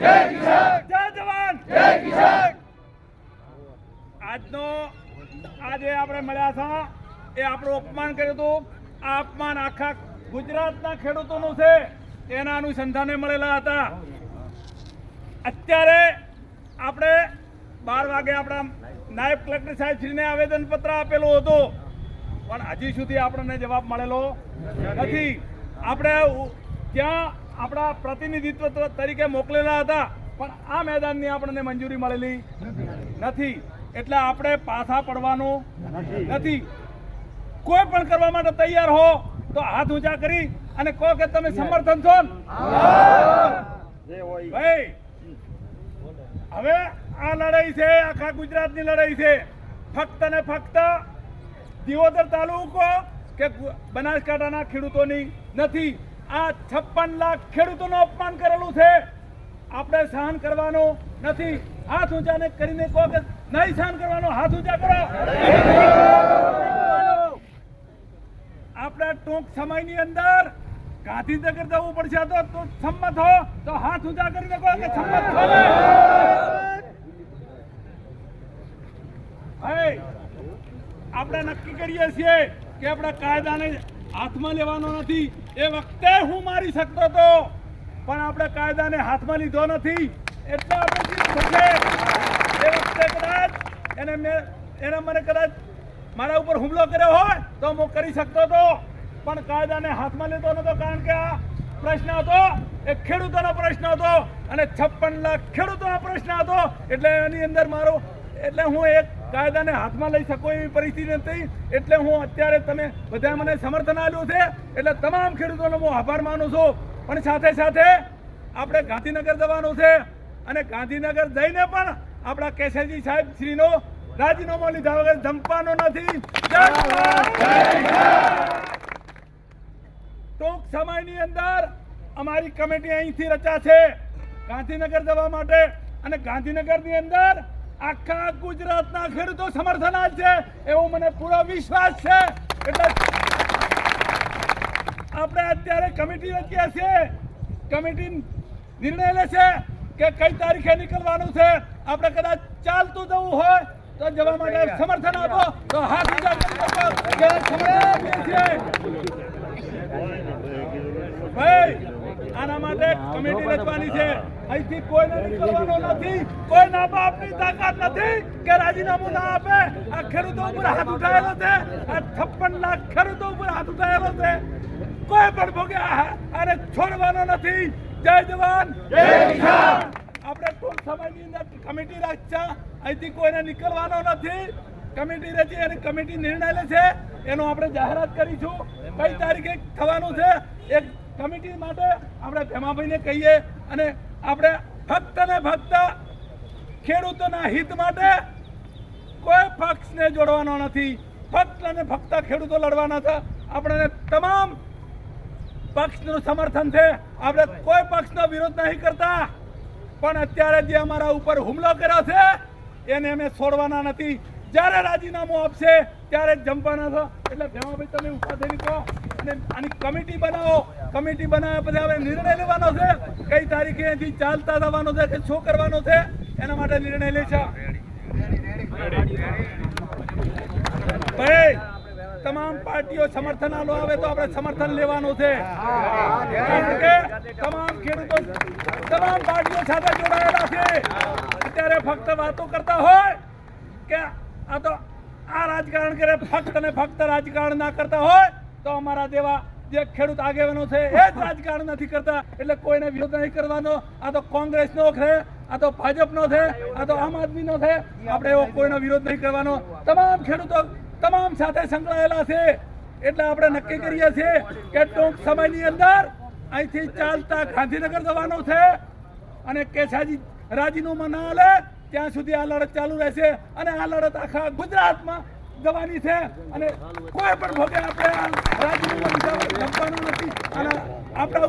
જય જવાન! આજનો આજે આપણે મળ્યા છે એ આપણું અપમાન કર્યું હતું. આ અપમાન આખા ગુજરાતના ખેડૂતોનું છે. એના અનુસંધાને મળેલા હતા. અત્યારે આપણે બાર વાગે આપણા નાયબ કલેક્ટર સાહેબ આવેદનપત્ર આવેદન પત્ર આપેલું હતું. પણ હજી સુધી આપણને જવાબ મળેલો નથી. આપણે ત્યાં આપણા પ્રતિનિધિત્વ તરીકે મોકલેલા હતા પણ આ મેદાનની આપણને મંજૂરી મળેલી નથી. એટલે આપણે પાછા પડવાનું નથી. કોઈ પણ કરવા માટે તૈયાર હો તો હાથ ઊંચા કરી અને કહો કે તમે સમર્થન છો ને? ભાઈ હવે આ લડાઈ છે આખા ગુજરાતની લડાઈ છે. ફક્ત ને ફક્ત દિયોદર તાલુકો કે બનાસકાંઠાના ખેડૂતોની નથી. આ છપ્પન લાખ ખેડૂતોનું અપમાન કરેલું છે. આપણે સહન કરવાનું નથી. હાથ ઊંચાને કરીને કહો કે નહીં સહન કરવાનો. હાથ ઊંચા કરો. આપણે ટૂંક સમયની અંદર ગાંધીનગર જવું પડશે. તો તો સંમત હો. તો હાથ ઊંચા કરીને કહો કે સંમત થો આપણે નક્કી કરીએ છીએ કે આપણે કાયદાને હાથમાં લેવાનો નથી. એ વખતે હું મારી શકતો હતો પણ આપણે કાયદાને હાથમાં લીધો નથી. એટલે આપણે એ વખતે કદાચ એને મેં, એને મને કદાચ મારા ઉપર હુમલો કર્યો હોય, તો હું કરી શકતો હતો પણ કાયદાને હાથમાં લીધો નતો કારણ કે આ પ્રશ્ન હતો. એ ખેડૂતોનો પ્રશ્ન હતો અને છપ્પન લાખ ખેડૂતોનો પ્રશ્ન હતો. એટલે એની અંદર મારો, એટલે હું એક કાયદાને હાથમાં લઈ શકો એવી પરિસ્થિતિ નથી. એટલે હું અત્યારે તમે બધા મને સમર્થન આપ્યું છે. એટલે તમામ ખેડૂતોનો હું આભાર માનું છું. પણ સાથે સાથે આપણે ગાંધીનગર જવાનું છે. અને ગાંધીનગર જઈને પણ આપણા કેશવજી સાહેબ શ્રીનો રાજીનામો લીધા વગર જંપવાનો નથી. ટૂંક સમયની અંદર અમારી કમિટી અહીંથી રચા છે ગાંધીનગર જવા માટે. અને ગાંધીનગરની અંદર આખા ગુજરાતના ખેડૂતો સમર્થન આપશે એવો મને પૂરો વિશ્વાસ છે. એટલે આપણે અત્યારે કમિટી રચીએ છીએ કમિટી નિર્ણય લેશે કે કઈ તારીખે નીકળવાનું છે. આપણે કદાચ ચાલતું જવું હોય તો જવા માટે સમર્થન આપો. તો હાથ સમર્થન ભાઈ, આના માટે કમિટી રચવાની છે. અહીંથી કોઈને નીકળવાનો નથી. કોઈ ના બાપની તાકાત નથી કે રાજીનામું ના આપે. આ ખેડૂતો ઉપર હાથ ઉઠાયેલો છે. આ છપ્પન લાખ ખેડૂતો ઉપર હાથ ઉઠાયેલો છે. કોઈ પણ ભોગે આને છોડવાનો નથી. જય જવાન. જય કિસાન. આપણે ટૂંક સમયની અંદર કમિટી રાખશે. અહીંથી કોઈને નીકળવાનો નથી. કમિટી રચી અને કમિટી નિર્ણય લે છે. એનો આપણે જાહેરાત કરીશું. કઈ તારીખે થવાનું છે એક કમિટી માટે આપણે ભેમાભાઈને કહીએ અને આપણે ફક્ત ને ફક્ત ખેડૂતોના હિત માટે કોઈ પક્ષને જોડવાનો નથી. ફક્ત અને ફક્ત ખેડૂતો લડવાના છે. આપણે તમામ પક્ષનું સમર્થન છે. આપણે કોઈ પક્ષનો વિરોધ નહીં કરતા. પણ અત્યારે જે અમારા ઉપર હુમલો કર્યો છે, એને અમે છોડવાના નથી. જ્યારે રાજીનામું આપશે, ત્યારે જ જમવાના છો. એટલે ભેમાભાઈ, તમે ઊભા થઈને કહો અને આની કમિટી બનાવો. કમિટી બનાવ્યા પછી હવે નિર્ણય લેવાનો છે. કઈ તારીખે અહીંથી ચાલતા થવાનો છે કે શું કરવાનો છે, એના માટે નિર્ણય લે છે ભાઈ, તમામ પાર્ટીઓ સમર્થન આલો આવે તો આપણે સમર્થન લેવાનું છે. કારણ કે તમામ ખેડૂતો, તમામ પાર્ટીઓ સાથે જોડાયેલા છે. અત્યારે ફક્ત વાતો કરતા હોય કે આ તો આ રાજકારણ કરે, ફક્ત ને ફક્ત રાજકારણ ના કરતા હોય, તો અમારા જેવા જે ખેડૂત આગેવાનો છે, એ જ રાજકારણ નથી કરતા. એટલે કોઈને વિરોધ નહીં કરવાનો. આ તો કોંગ્રેસનો છે, આ તો ભાજપનો છે, આ તો આમ આદમીનો છે. આપણે એવો કોઈનો વિરોધ નહીં કરવાનો. તમામ ખેડૂતો તમામ સાથે સંકળાયેલા છે. એટલે આપણે નક્કી કરીએ છીએ કે ટૂંક સમયની અંદર અહીંથી ચાલતા ગાંધીનગર જવાનું છે અને કેસાજી રાજીનું ના લે, ત્યાં સુધી આ લડત ચાલુ રહેશે. અને આ લડત આખા ગુજરાતમાં જવાની છે અને કોઈ પણ ભોગે આપણે આ જમવાનું નથી. અને આપણા